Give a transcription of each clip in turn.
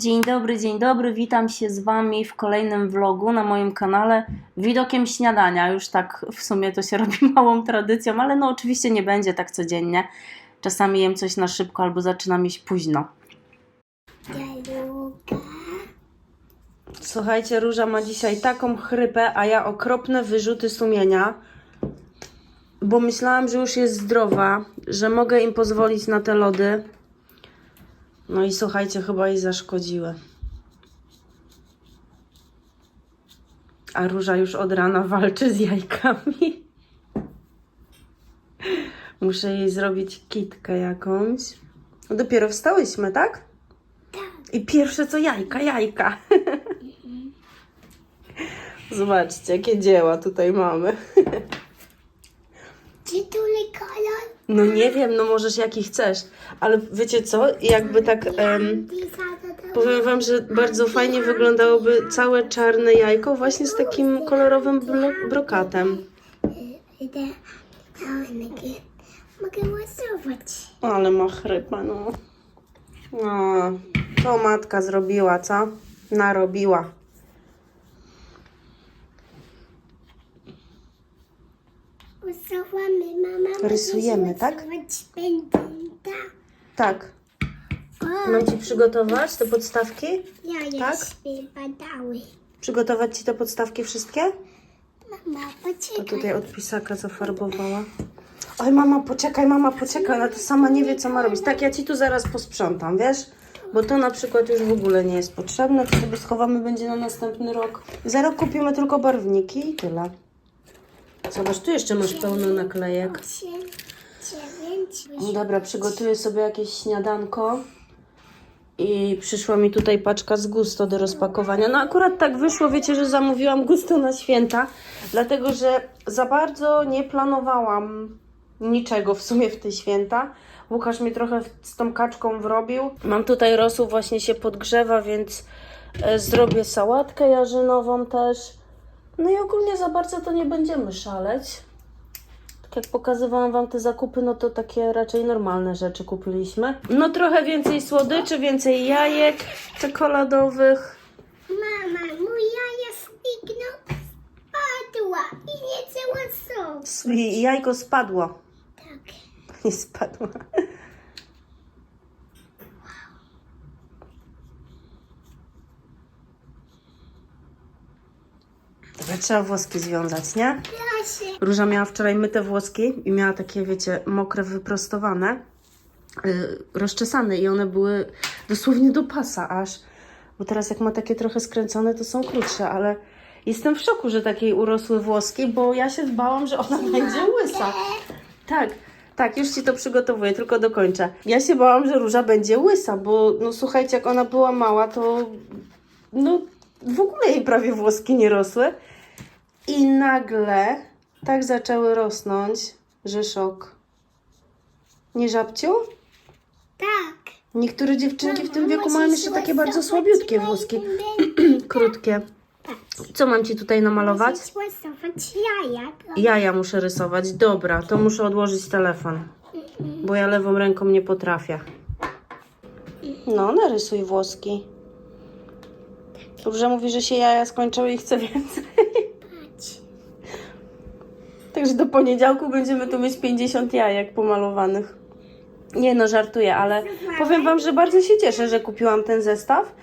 Dzień dobry, dzień dobry. Witam się z Wami w kolejnym vlogu na moim kanale widokiem śniadania. Już tak w sumie to się robi małą tradycją, ale no oczywiście nie będzie tak codziennie. Czasami jem coś na szybko albo zaczynam iść późno. Słuchajcie, Róża ma dzisiaj taką chrypę, a ja okropne wyrzuty sumienia, bo myślałam, że już jest zdrowa, że mogę im pozwolić na te lody. No i słuchajcie, chyba jej zaszkodziły. A Róża już od rana walczy z jajkami. Muszę jej zrobić kitkę jakąś. Dopiero wstałyśmy, tak? I pierwsze co jajka, jajka. Zobaczcie, jakie dzieła tutaj mamy. No nie wiem, no możesz jaki chcesz, ale wiecie co? Jakby tak em, powiem wam, że bardzo fajnie wyglądałoby całe czarne jajko właśnie z takim kolorowym blo- brokatem. Mogę łasować. Ale ma chrypa, no. No, to matka zrobiła, co? Narobiła. Łasowamy, mama. Rysujemy, tak? Będę. Tak. O, Mam ci przygotować te podstawki? ja tak? jeszcze badały. Przygotować ci te podstawki wszystkie? Mama, To poczekaj. tutaj od pisaka zafarbowała. Oj, mama, poczekaj, mama, poczekaj, ona to sama nie wie, co ma robić. Tak, ja ci tu zaraz posprzątam, wiesz? Bo to na przykład już w ogóle nie jest potrzebne, to sobie schowamy będzie na następny rok. Za rok kupimy tylko barwniki i tyle. Zobacz, tu jeszcze masz pełno naklejek. Osiem, dziewięć, No dobra, przygotuję sobie jakieś śniadanko. I przyszła mi tutaj paczka z gusto do rozpakowania. No akurat tak wyszło, wiecie, że zamówiłam gusto na święta, dlatego że za bardzo nie planowałam niczego w sumie w te święta. Łukasz mi trochę z tą kaczką wrobił. Mam tutaj rosół, właśnie się podgrzewa, więc e, zrobię sałatkę jarzynową też. No i ogólnie za bardzo to nie będziemy szaleć. Tak jak pokazywałam Wam te zakupy, no to takie raczej normalne rzeczy kupiliśmy. No trochę więcej słodyczy, więcej jajek czekoladowych. Mama, mój jaja zniknął, spadła i nie chce łasować. I jajko spadło. Tak. Nie spadło. Dobra, trzeba włoski związać, nie? Róża miała wczoraj myte włoski i miała takie, wiecie, mokre, wyprostowane, yy, rozczesane i one były dosłownie do pasa aż. Bo teraz jak ma takie trochę skręcone, to są krótsze, ale jestem w szoku, że takiej urosły włoski, bo ja się bałam, że ona będzie łysa. Tak, tak, już Ci to przygotowuję, tylko dokończę. Ja się bałam, że Róża będzie łysa, bo no słuchajcie, jak ona była mała, to no w ogóle jej prawie włoski nie rosły. I nagle tak zaczęły rosnąć, że szok. Nie żabciu? Tak. Niektóre dziewczynki w tym wieku mają jeszcze takie bardzo słabiutkie włoski. Krótkie. Co mam Ci tutaj namalować? Jaja. Jaja muszę rysować. Dobra, to muszę odłożyć telefon, bo ja lewą ręką nie potrafię. No, narysuj włoski. Dobrze mówi, że się jaja skończyły i chce więcej. Także do poniedziałku będziemy tu mieć 50 jajek pomalowanych. Nie no, żartuję, ale powiem Wam, że bardzo się cieszę, że kupiłam ten zestaw,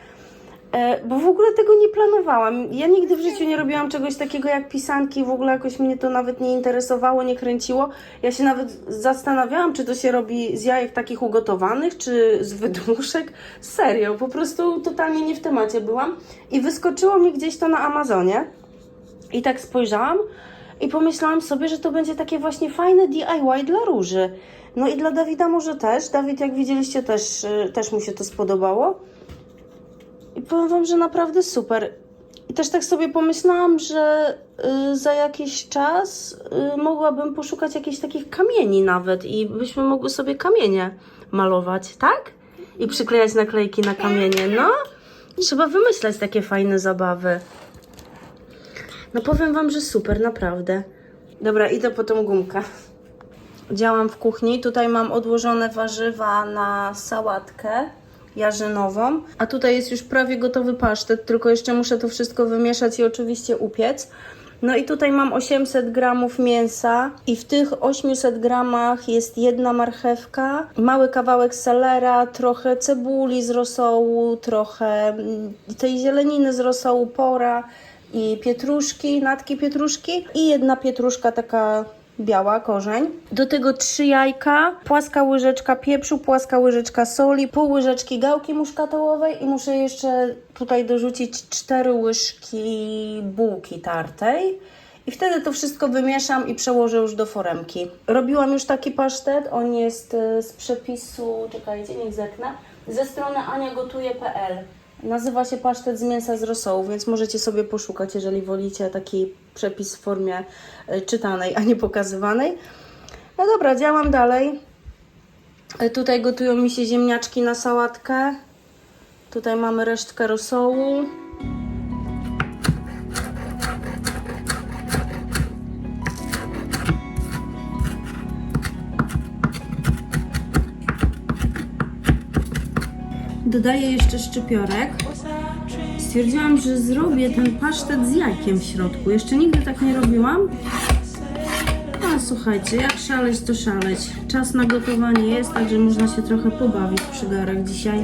e, bo w ogóle tego nie planowałam. Ja nigdy w życiu nie robiłam czegoś takiego jak pisanki, w ogóle jakoś mnie to nawet nie interesowało, nie kręciło. Ja się nawet zastanawiałam, czy to się robi z jajek takich ugotowanych, czy z wydmuszek. Serio, po prostu totalnie nie w temacie byłam. I wyskoczyło mi gdzieś to na Amazonie. I tak spojrzałam i pomyślałam sobie, że to będzie takie właśnie fajne DIY dla Róży. No i dla Dawida może też. Dawid, jak widzieliście, też, y, też mu się to spodobało. I powiem Wam, że naprawdę super. I też tak sobie pomyślałam, że y, za jakiś czas y, mogłabym poszukać jakichś takich kamieni nawet i byśmy mogły sobie kamienie malować, tak? I przyklejać naklejki na kamienie. No, trzeba wymyślać takie fajne zabawy. No powiem wam, że super, naprawdę. Dobra, idę po tą gumkę. Działam w kuchni. Tutaj mam odłożone warzywa na sałatkę. jarzynową. A tutaj jest już prawie gotowy pasztet, tylko jeszcze muszę to wszystko wymieszać i oczywiście upiec. No i tutaj mam 800 gramów mięsa i w tych 800 gramach jest jedna marchewka, mały kawałek selera, trochę cebuli z rosołu, trochę mm, tej zieleniny z rosołu, pora i pietruszki, natki pietruszki i jedna pietruszka taka biała, korzeń. Do tego trzy jajka, płaska łyżeczka pieprzu, płaska łyżeczka soli, pół łyżeczki gałki muszkatołowej i muszę jeszcze tutaj dorzucić cztery łyżki bułki tartej. I wtedy to wszystko wymieszam i przełożę już do foremki. Robiłam już taki pasztet, on jest e, z przepisu, czekajcie, niech zerknę, ze strony aniagotuje.pl. Nazywa się pasztet z mięsa z rosołu, więc możecie sobie poszukać, jeżeli wolicie taki przepis w formie e, czytanej, a nie pokazywanej. No dobra, działam dalej. E, Tutaj gotują mi się ziemniaczki na sałatkę. Tutaj mamy resztkę rosołu. Dodaję jeszcze szczypiorek. Stwierdziłam, że zrobię ten pasztet z jajkiem w środku. Jeszcze nigdy tak nie robiłam. A słuchajcie, jak szaleć, to szaleć. Czas na gotowanie jest, także można się trochę pobawić przy garach dzisiaj.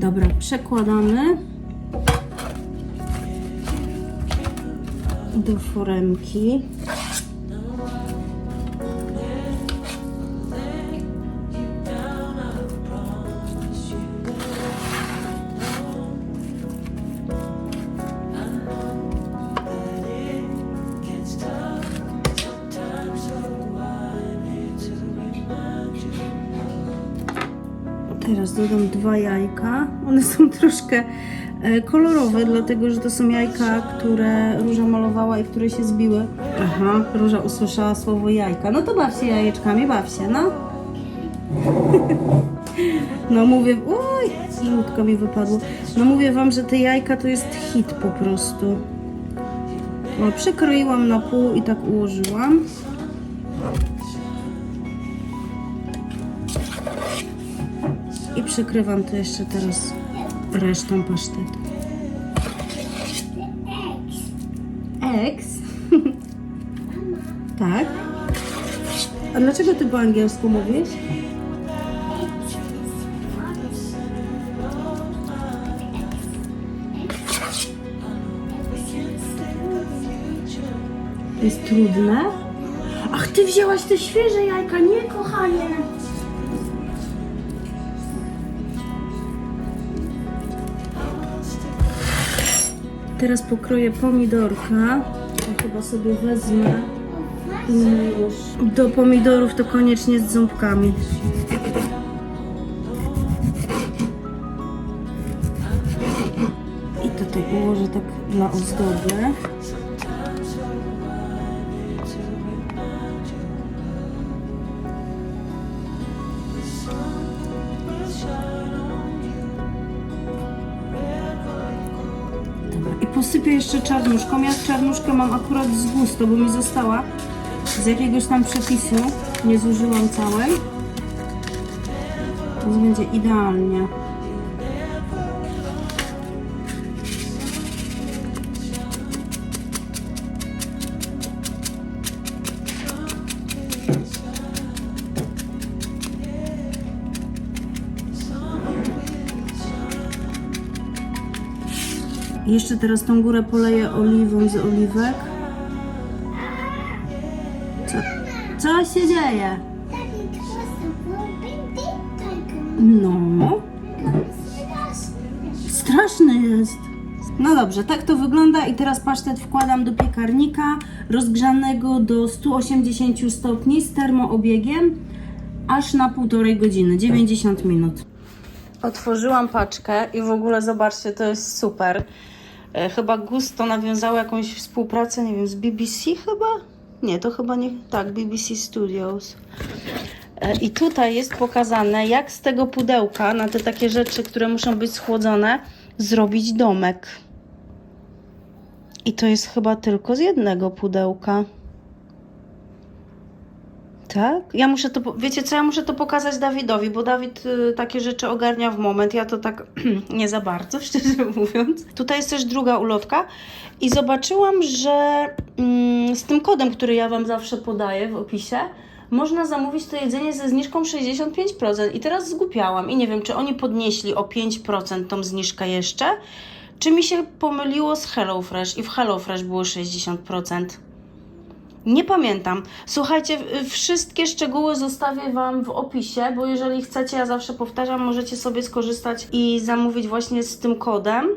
Dobra, przekładamy do foremki. Teraz dodam dwa jajka. One są troszkę e, kolorowe, dlatego że to są jajka, które Róża malowała i które się zbiły. Aha, Róża usłyszała słowo jajka. No to baw się jajeczkami, baw się, no. No mówię, oj, żółtko mi wypadło. No mówię wam, że te jajka to jest hit po prostu. O, przekroiłam na pół i tak ułożyłam. Przykrywam to jeszcze teraz resztą pasztetu. Eggs? tak. A dlaczego ty po angielsku mówisz? Jest trudne? Ach, ty wzięłaś te świeże jajka, nie kochanie! Teraz pokroję pomidorka. To chyba sobie wezmę. Do pomidorów to koniecznie z ząbkami. I tutaj ułożę tak dla ozdoby. Posypię jeszcze czarnuszką. Ja czarnuszkę mam akurat z gusto, bo mi została z jakiegoś tam przepisu. Nie zużyłam całej. Więc będzie idealnie. Jeszcze teraz tą górę poleję oliwą z oliwek. Co, co się dzieje? No, straszny jest. No dobrze, tak to wygląda i teraz pasztet wkładam do piekarnika rozgrzanego do 180 stopni z termoobiegiem aż na półtorej godziny, 90 minut. Otworzyłam paczkę i w ogóle zobaczcie, to jest super. E, Chyba Gusto nawiązało jakąś współpracę, nie wiem, z BBC chyba? Nie, to chyba nie, tak, BBC Studios. E, I tutaj jest pokazane, jak z tego pudełka na te takie rzeczy, które muszą być schłodzone, zrobić domek. I to jest chyba tylko z jednego pudełka. Tak? Ja muszę to, wiecie co, ja muszę to pokazać Dawidowi, bo Dawid y, takie rzeczy ogarnia w moment, ja to tak nie za bardzo, szczerze mówiąc. Tutaj jest też druga ulotka i zobaczyłam, że mm, z tym kodem, który ja Wam zawsze podaję w opisie, można zamówić to jedzenie ze zniżką 65% i teraz zgupiałam i nie wiem, czy oni podnieśli o 5% tą zniżkę jeszcze, czy mi się pomyliło z HelloFresh i w HelloFresh było 60%. Nie pamiętam. Słuchajcie, wszystkie szczegóły zostawię Wam w opisie, bo jeżeli chcecie, ja zawsze powtarzam, możecie sobie skorzystać i zamówić właśnie z tym kodem.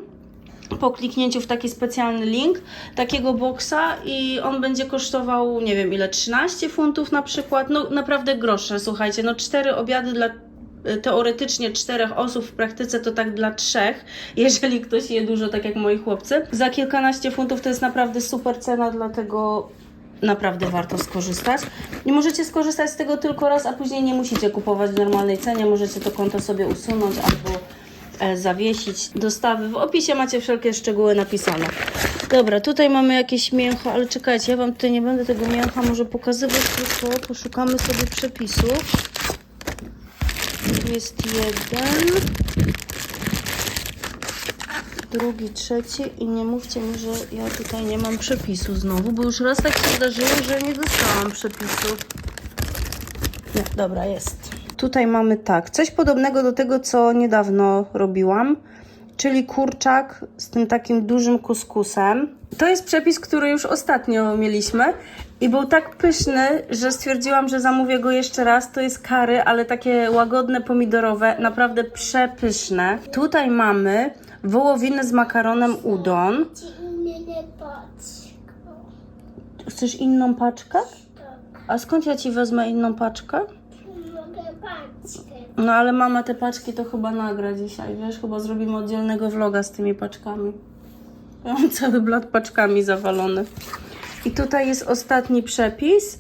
Po kliknięciu w taki specjalny link takiego boksa i on będzie kosztował, nie wiem ile, 13 funtów na przykład. No naprawdę grosze, słuchajcie, no cztery obiady dla y, teoretycznie czterech osób, w praktyce to tak dla trzech, jeżeli ktoś je dużo, tak jak moi chłopcy. Za kilkanaście funtów to jest naprawdę super cena, dlatego naprawdę warto skorzystać. I możecie skorzystać z tego tylko raz, a później nie musicie kupować w normalnej cenie. Możecie to konto sobie usunąć albo e, zawiesić. Dostawy w opisie macie wszelkie szczegóły napisane. Dobra, tutaj mamy jakieś mięcho, ale czekajcie, ja Wam tutaj nie będę tego mięcha może pokazywać, tylko poszukamy sobie przepisów. Tu jest jeden, drugi, trzeci i nie mówcie mi, że ja tutaj nie mam przepisu znowu, bo już raz tak się zdarzyło, że nie dostałam przepisu. Nie, dobra, jest. Tutaj mamy tak, coś podobnego do tego, co niedawno robiłam, czyli kurczak z tym takim dużym kuskusem. To jest przepis, który już ostatnio mieliśmy i był tak pyszny, że stwierdziłam, że zamówię go jeszcze raz. To jest kary, ale takie łagodne, pomidorowe, naprawdę przepyszne. Tutaj mamy wołowinę z makaronem udon. Chcesz inną paczkę? A skąd ja ci wezmę inną paczkę? No ale mama te paczki to chyba nagra dzisiaj, wiesz? Chyba zrobimy oddzielnego vloga z tymi paczkami. Ja mam cały blat paczkami zawalony. I tutaj jest ostatni przepis.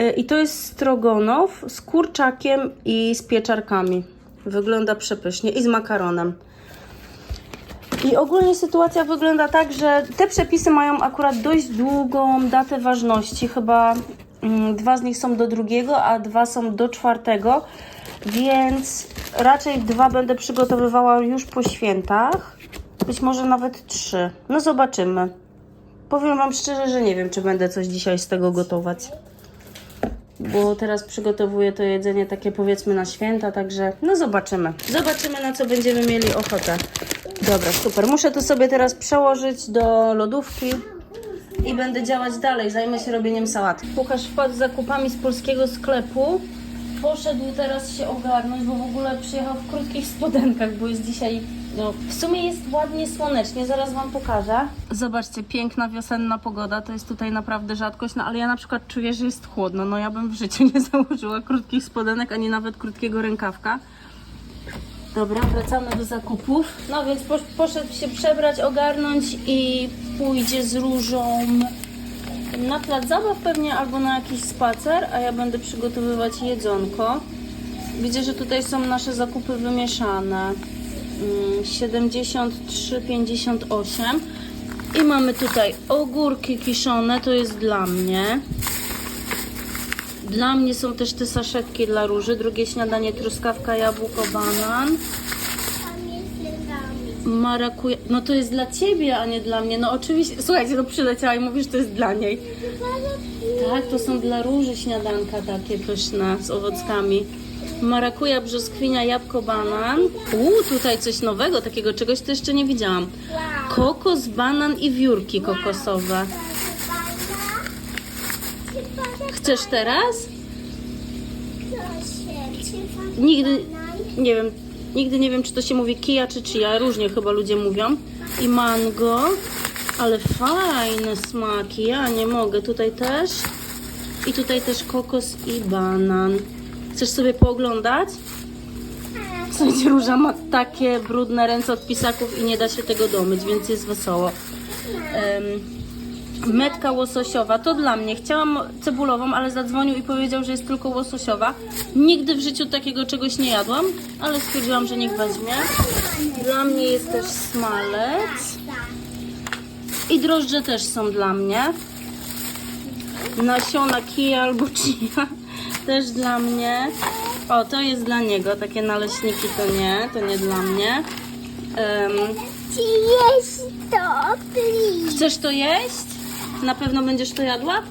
Y, I to jest strogonow z kurczakiem i z pieczarkami. Wygląda przepysznie i z makaronem. I ogólnie sytuacja wygląda tak, że te przepisy mają akurat dość długą datę ważności. Chyba mm, dwa z nich są do drugiego, a dwa są do czwartego, więc raczej dwa będę przygotowywała już po świętach. Być może nawet trzy. No zobaczymy. Powiem Wam szczerze, że nie wiem, czy będę coś dzisiaj z tego gotować. Bo teraz przygotowuję to jedzenie takie powiedzmy na święta, także no zobaczymy. Zobaczymy na co będziemy mieli ochotę. Dobra, super. Muszę to sobie teraz przełożyć do lodówki i będę działać dalej. Zajmę się robieniem sałaty. Łukasz wpadł z zakupami z polskiego sklepu. Poszedł teraz się ogarnąć, bo w ogóle przyjechał w krótkich spodenkach, bo jest dzisiaj. No, w sumie jest ładnie słonecznie, zaraz Wam pokażę. Zobaczcie, piękna wiosenna pogoda, to jest tutaj naprawdę rzadkość, no ale ja na przykład czuję, że jest chłodno. No ja bym w życiu nie założyła krótkich spodenek, ani nawet krótkiego rękawka. Dobra, wracamy do zakupów. No więc posz, poszedł się przebrać, ogarnąć i pójdzie z różą na plac zabaw pewnie albo na jakiś spacer, a ja będę przygotowywać jedzonko. Widzę, że tutaj są nasze zakupy wymieszane. Mm, 73,58 i mamy tutaj ogórki kiszone, to jest dla mnie. Dla mnie są też te saszetki dla róży. Drugie śniadanie truskawka, jabłko, banan. Marakuja. No to jest dla ciebie, a nie dla mnie. No oczywiście. Słuchajcie, no przyleciała i mówisz, to jest dla niej. Tak, to są dla róży śniadanka takie pyszne z owockami. Marakuja, brzoskwinia, jabłko, banan. Uuu, tutaj coś nowego, takiego czegoś to jeszcze nie widziałam. Kokos, banan i wiórki kokosowe. Chcesz teraz? Nigdy, nie wiem, nigdy nie wiem, czy to się mówi kija czy chia, różnie chyba ludzie mówią. I mango, ale fajne smaki, ja nie mogę. Tutaj też. I tutaj też kokos i banan. Chcesz sobie pooglądać? Słuchajcie, Róża ma takie brudne ręce od pisaków i nie da się tego domyć, więc jest wesoło. Em, Metka łososiowa, to dla mnie. Chciałam cebulową, ale zadzwonił i powiedział, że jest tylko łososiowa. Nigdy w życiu takiego czegoś nie jadłam, ale stwierdziłam, że niech weźmie. Dla mnie jest też smalec. I drożdże też są dla mnie. Nasiona kija albo chia. Też dla mnie. O, to jest dla niego. Takie naleśniki to nie, to nie dla mnie. Please? chcesz to jeść? Na pewno będziesz to jadła?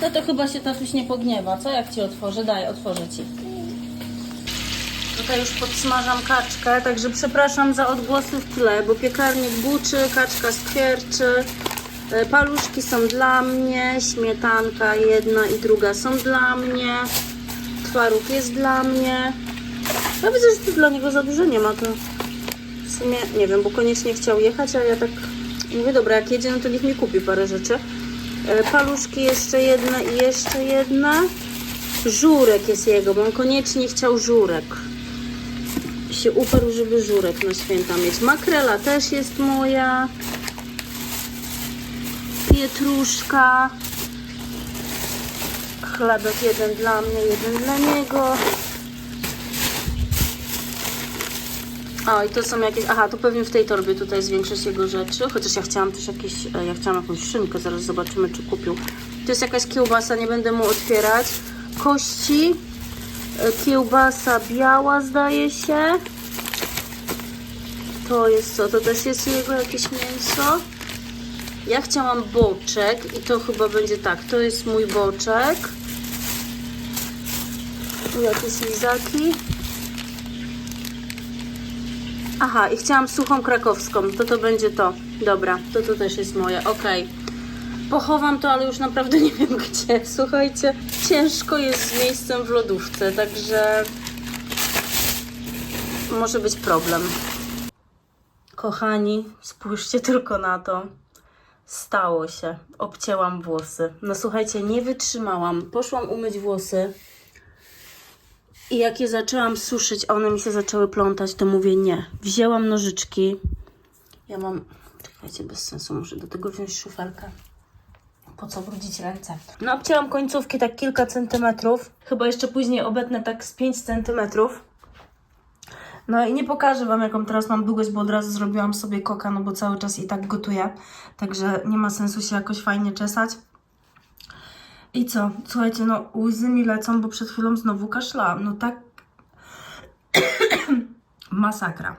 To to chyba się tatuś nie pogniewa. Co jak ci otworzę? Daj, otworzę ci. Tutaj już podsmażam kaczkę, także przepraszam za odgłosy w tle, bo piekarnik buczy, kaczka skwierczy. E, Paluszki są dla mnie, śmietanka jedna i druga są dla mnie, twaróg jest dla mnie. Ja widzę, że tu dla niego za dużo nie ma, to w sumie nie wiem, bo koniecznie chciał jechać, a ja tak mówię, dobra, jak jedzie, no to niech mi kupi parę rzeczy. E, Paluszki jeszcze jedne i jeszcze jedne. Żurek jest jego, bo on koniecznie chciał żurek. Się uparł, żeby żurek na święta mieć. Makrela też jest moja. Pietruszka. Chlebek jeden dla mnie, jeden dla niego. O, i to są jakieś. Aha, to pewnie w tej torbie tutaj jest większość jego rzeczy. Chociaż ja chciałam też jakieś. e, Ja chciałam jakąś szynkę, zaraz zobaczymy, czy kupił. To jest jakaś kiełbasa, nie będę mu otwierać. Kości. e, Kiełbasa biała, zdaje się. To jest co? To też jest jego jakieś mięso. Ja chciałam boczek i to chyba będzie tak. To jest mój boczek. Tu jakieś lizaki. Aha, i chciałam suchą krakowską. To to będzie to. Dobra, to to też jest moje. Okej. Pochowam to, ale już naprawdę nie wiem gdzie. Słuchajcie, ciężko jest z miejscem w lodówce, także może być problem. Kochani, spójrzcie tylko na to. Stało się. Obcięłam włosy. No słuchajcie, nie wytrzymałam. Poszłam umyć włosy. I jak je zaczęłam suszyć, one mi się zaczęły plątać, to mówię nie. Wzięłam nożyczki. Ja mam. Czekajcie, bez sensu, muszę do tego wziąć szufelkę. Po co brudzić ręce? No, obcięłam końcówki tak kilka centymetrów. Chyba jeszcze później obetnę tak z 5 centymetrów. No i nie pokażę Wam, jaką teraz mam długość, bo od razu zrobiłam sobie koka, no bo cały czas i tak gotuję. Także nie ma sensu się jakoś fajnie czesać. I co? Słuchajcie, no łzy mi lecą, bo przed chwilą znowu kaszlałam. No tak... Masakra.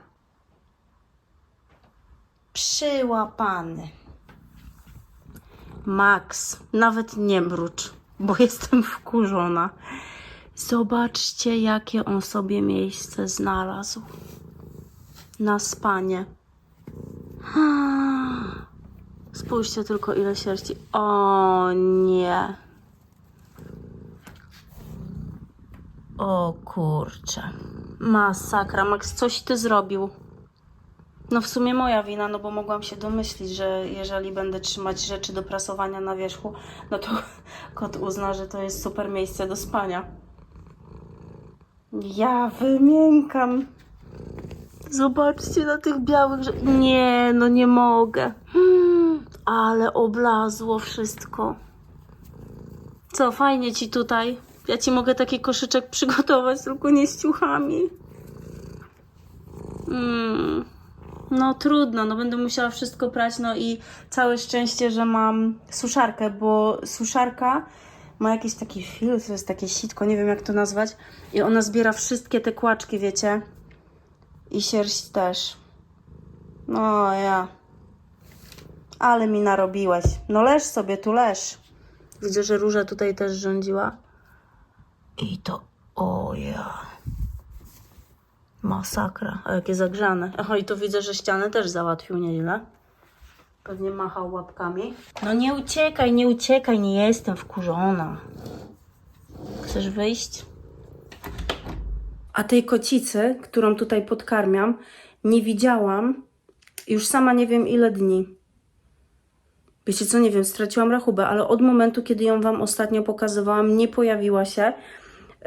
Przyłapany. Max, nawet nie mrucz, bo jestem wkurzona. Zobaczcie, jakie on sobie miejsce znalazł. Na spanie. Spójrzcie tylko, ile sierści. O nie. O kurczę. Masakra. Max, coś ty zrobił. No w sumie moja wina, no bo mogłam się domyślić, że jeżeli będę trzymać rzeczy do prasowania na wierzchu, no to kot uzna, że to jest super miejsce do spania. Ja wymiękam. Zobaczcie na tych białych rzeczach. Nie, no nie mogę. Hmm, ale oblazło wszystko. Co, fajnie ci tutaj. Ja ci mogę taki koszyczek przygotować, tylko nie z ciuchami. Mm. No trudno, no będę musiała wszystko prać, no i całe szczęście, że mam suszarkę, bo suszarka ma jakiś taki filtr, jest takie sitko, nie wiem jak to nazwać i ona zbiera wszystkie te kłaczki, wiecie, i sierść też. No ja. Ale mi narobiłeś. No leż sobie, tu leż. Widzę, że Róża tutaj też rządziła. I to, o ja. Masakra. A jakie zagrzane. Aha, i to widzę, że ścianę też załatwił nieźle. Pewnie machał łapkami. No nie uciekaj, nie uciekaj, nie jestem wkurzona. Chcesz wyjść? A tej kocicy, którą tutaj podkarmiam, nie widziałam już sama nie wiem ile dni. Wiecie co, nie wiem, straciłam rachubę, ale od momentu, kiedy ją Wam ostatnio pokazywałam, nie pojawiła się.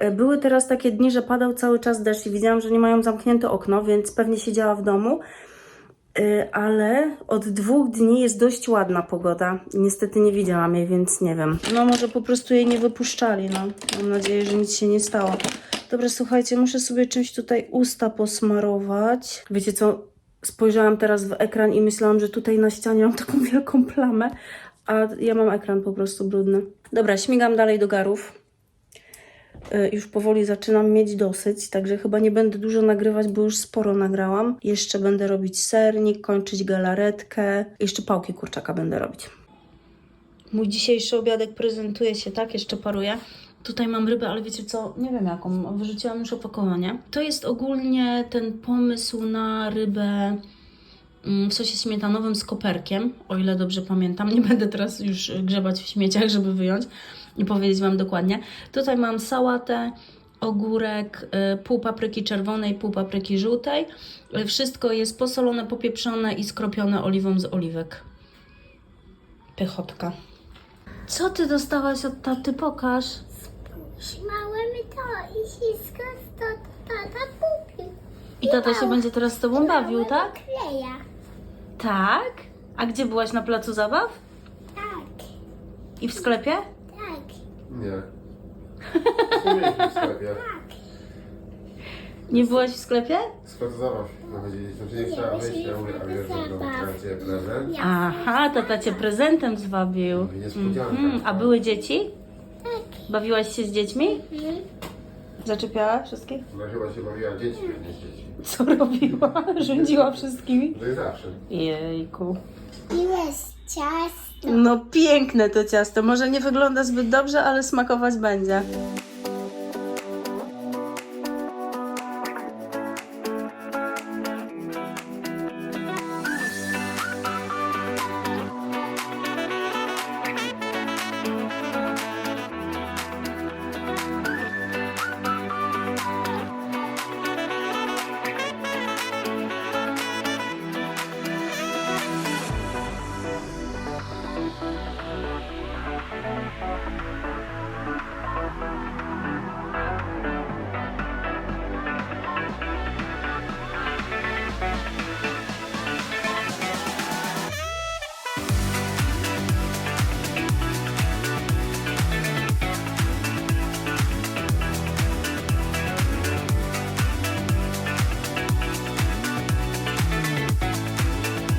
E, Były teraz takie dni, że padał cały czas deszcz i widziałam, że nie mają zamknięte okno, więc pewnie siedziała w domu. Y, ale od dwóch dni jest dość ładna pogoda. Niestety nie widziałam jej, więc nie wiem. No może po prostu jej nie wypuszczali, no. Mam nadzieję, że nic się nie stało. Dobra, słuchajcie, muszę sobie czymś tutaj usta posmarować. Wiecie co? Spojrzałam teraz w ekran i myślałam, że tutaj na ścianie mam taką wielką plamę, a ja mam ekran po prostu brudny. Dobra, śmigam dalej do garów. Y, Już powoli zaczynam mieć dosyć, także chyba nie będę dużo nagrywać, bo już sporo nagrałam. Jeszcze będę robić sernik, kończyć galaretkę. Jeszcze pałki kurczaka będę robić. Mój dzisiejszy obiadek prezentuje się tak, jeszcze paruję. Tutaj mam rybę, ale wiecie co, nie wiem jaką, wyrzuciłam już opakowanie. To jest ogólnie ten pomysł na rybę mm, w sosie śmietanowym z koperkiem, o ile dobrze pamiętam. Nie będę teraz już grzebać w śmieciach, żeby wyjąć i powiedzieć Wam dokładnie. Tutaj mam sałatę, ogórek, y, pół papryki czerwonej, pół papryki żółtej. Y, Wszystko jest posolone, popieprzone i skropione oliwą z oliwek. Pychotka. Co ty dostałaś od taty? Pokaż. Śmałem to i wszystko to tata kupił. I tata się będzie teraz z tobą bawił, tak? Kleja. Tak. A gdzie byłaś na placu zabaw? Tak, I w sklepie? Nie. Nie mieliśmy w sklepie. Nie byłaś w sklepie? Sklep zabaw. Nachodzili. Znaczy nie chciała wyjść, ja mówię, a wiesz, że no, chciałem cię prezent. Aha, tata cię prezentem zwabił. Niespodzianka. Mhm. A były dzieci? tak. Bawiłaś się z dziećmi? Mhm. Zaczepiała wszystkich? Ona chyba się bawiła dziećmi, a nie z dziećmi. Co robiła? Rządziła wszystkimi? No i zawsze. Jejku. Jest ciasto. No piękne to ciasto. Może nie wygląda zbyt dobrze, ale smakować będzie.